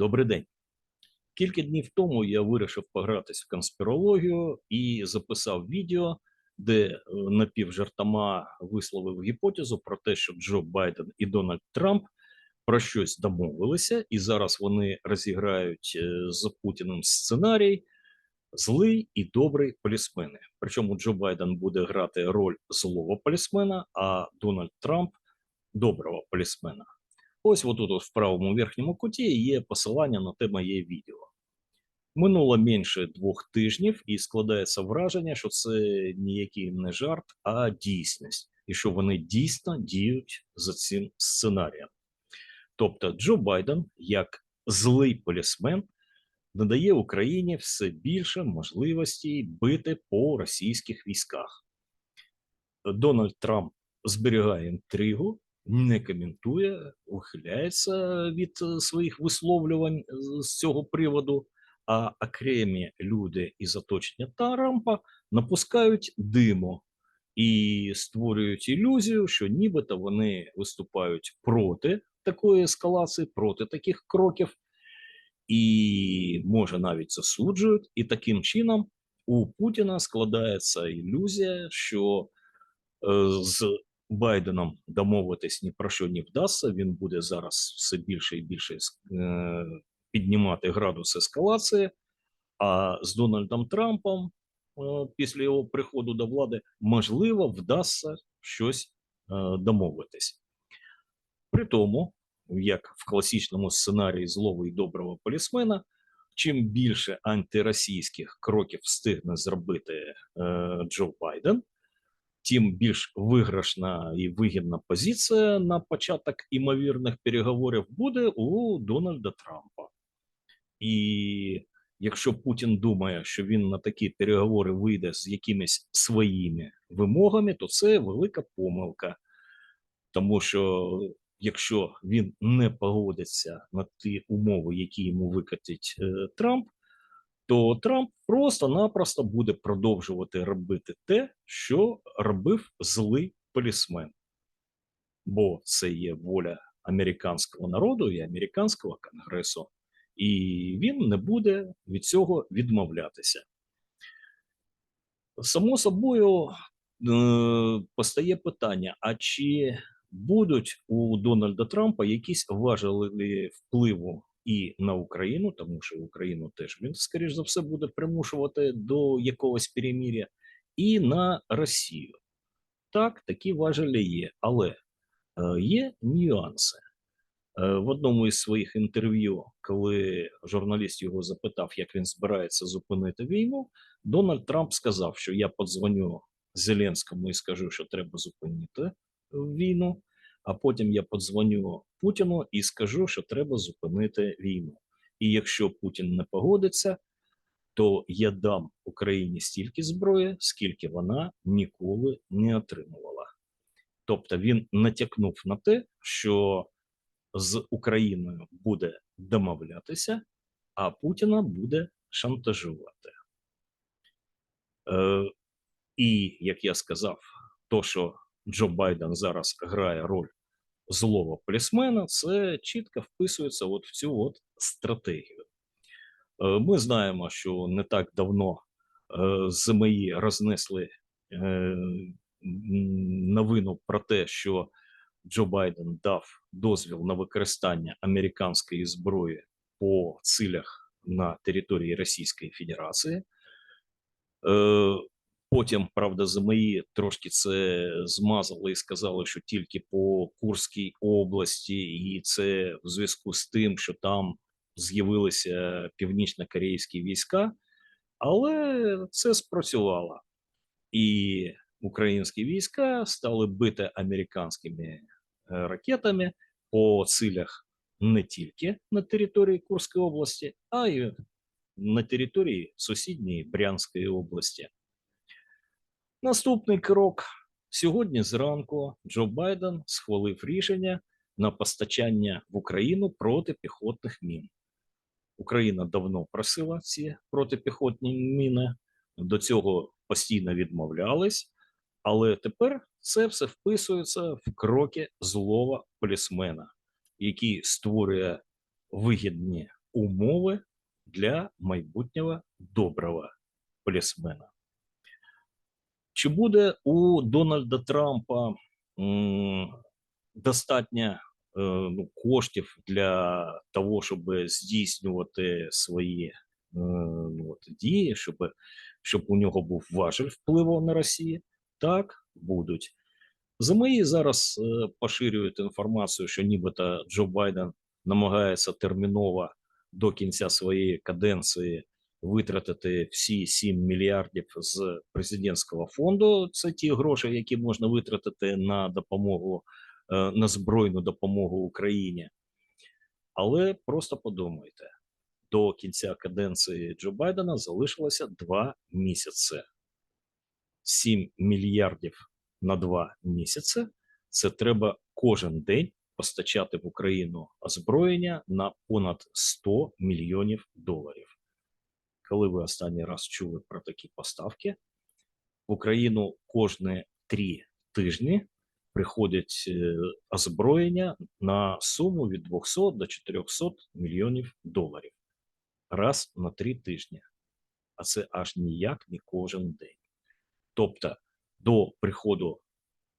Добрий день. Кілька днів тому я вирішив погратись в конспірологію і записав відео, де е, напівжартома висловив гіпотезу про те, що Джо Байден і Дональд Трамп про щось домовилися, і зараз вони розіграють е, з Путіним сценарій злий і добрий полісмени. Причому Джо Байден буде грати роль злого полісмена, а Дональд Трамп доброго полісмена. Ось отут от в правому верхньому куті є посилання на те моє відео. Минуло менше двох тижнів, і складається враження, що це ніякий не жарт, а дійсність, і що вони дійсно діють за цим сценарієм. Тобто, Джо Байден, як злий полісмен, надає Україні все більше можливостей бити по російських військах. Дональд Трамп зберігає інтригу, не коментує, ухиляється від е, своїх висловлювань з цього приводу. А окремі люди із оточення Трампа напускають диму і створюють ілюзію, що нібито вони виступають проти такої ескалації, проти таких кроків, і може навіть засуджують. І таким чином у Путіна складається ілюзія, що е, з Байденом домовитись ні про що не вдасться. Він буде зараз все більше і більше е, піднімати градус ескалації. А з Дональдом Трампом е, після його приходу до влади можливо вдасться щось е, домовитись. При тому, як в класичному сценарії злого і доброго полісмена, чим більше антиросійських кроків встигне зробити Джо Байден, тим більш виграшна і вигідна позиція на початок імовірних переговорів буде у Дональда Трампа. І якщо Путін думає, що він на такі переговори вийде з якимись своїми вимогами, то це велика помилка. Тому що якщо він не погодиться на ті умови, які йому викатить е, Трамп, то Трамп просто-напросто буде продовжувати робити те, що робив злий полісмен. Бо це є воля американського народу і американського конгресу, і він не буде від цього відмовлятися. Само собою е, постає питання: а чи будуть у Дональда Трампа якісь важелі впливу і на Україну, тому що Україну теж він, скоріш за все, буде примушувати до якогось переміря, і на Росію. Так, такі важелі є, але е, є нюанси. Е, в одному із своїх інтерв'ю, коли журналіст його запитав, як він збирається зупинити війну, Дональд Трамп сказав, що я подзвоню Зеленському і скажу, що треба зупинити війну а потім я подзвоню Путіну і скажу, що треба зупинити війну. І якщо Путін не погодиться, то я дам Україні стільки зброї, скільки вона ніколи не отримувала. Тобто він натякнув на те, що з Україною буде домовлятися, а Путіна буде шантажувати. Е, І як я сказав, то, що Джо Байден зараз грає роль злого полісмена, це чітко вписується от в цю от стратегію. Е, ми знаємо, що не так давно е, ЗМІ рознесли е, новину про те, що Джо Байден дав дозвіл на використання американської зброї по цілях на території Російської Федерації. Потім, правда, ЗМІ трошки це змазали і сказали, що тільки по Курській області, і це в зв'язку з тим, що там з'явилися північно-корейські війська, але це спрацювало. І українські війська стали бити американськими е, ракетами по цілях не тільки на території Курської області, а й на території сусідньої Брянської області. Наступний крок сьогодні зранку Джо Байден схвалив рішення на постачання в Україну протипіхотних мін. Україна давно просила ці протипіхотні міни, до цього постійно відмовлялись, але тепер це все вписується в кроки злого полісмена, який створює вигідні умови для майбутнього доброго полісмена. Чи буде у Дональда Трампа достатньо е, ну, коштів для того, щоб здійснювати свої е, ну, дії, щоб, щоб у нього був важель впливу на Росію? Так, будуть. ЗМІ зараз е, поширюють інформацію, що нібито Джо Байден намагається терміново до кінця своєї каденції витратити всі 7 мільярдів з президентського фонду. Це ті гроші, які можна витратити на допомогу е, на збройну допомогу Україні. Але просто подумайте: до кінця каденції Джо Байдена залишилося 2 місяці. 7 мільярдів на 2 місяці. Це треба кожен день постачати в Україну озброєння на понад 100 мільйонів доларів. Коли ви останній раз чули про такі поставки, в Україну кожні 3 тижні приходять е, озброєння на суму від 200 до 400 мільйонів доларів раз на 3 тижні. А це аж ніяк не кожен день. Тобто до приходу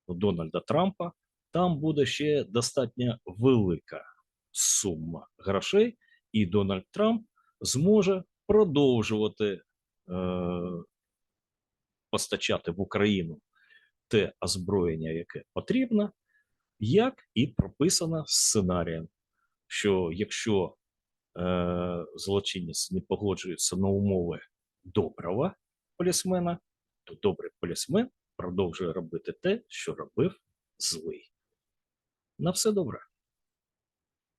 Дональда Трампа там буде ще достатньо велика сума грошей, і Дональд Трамп зможе продовжувати е, постачати в Україну те озброєння, яке потрібно, як і прописано сценарієм, що якщо е, злочинець не погоджується на умови доброго полісмена, то добрий полісмен продовжує робити те, що робив злий. На все добре.